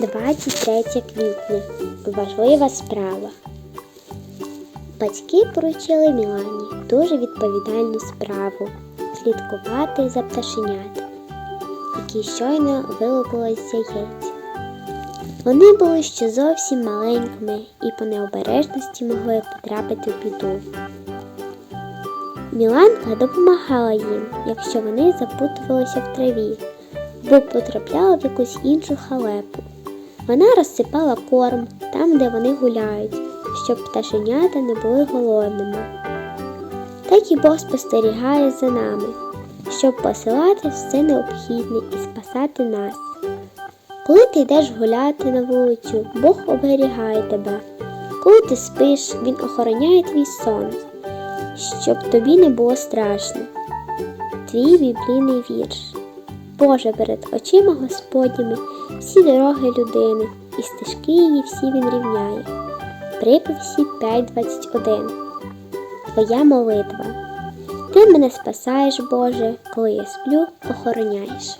23 квітня. Важлива справа. Батьки поручили Мілані дуже відповідальну справу слідкувати за пташенят, які щойно вилупились з яєць. Вони були ще зовсім маленькими і по необережності могли потрапити в біду. Міланка допомагала їм, якщо вони запутувалися в траві або потрапляли в якусь іншу халепу. Вона розсипала корм там, де вони гуляють, щоб пташенята не були голодними. Так і Бог спостерігає за нами, щоб посилати все необхідне і спасати нас. Коли ти йдеш гуляти на вулицю, Бог оберігає тебе. Коли ти спиш, Він охороняє твій сон, щоб тобі не було страшно. Твій біблійний вірш. Боже, перед очима Господніми всі дороги людини, і стежки її всі він рівняє. Приповісті 5.21 Твоя молитва. Ти мене спасаєш, Боже, коли я сплю, охороняєш.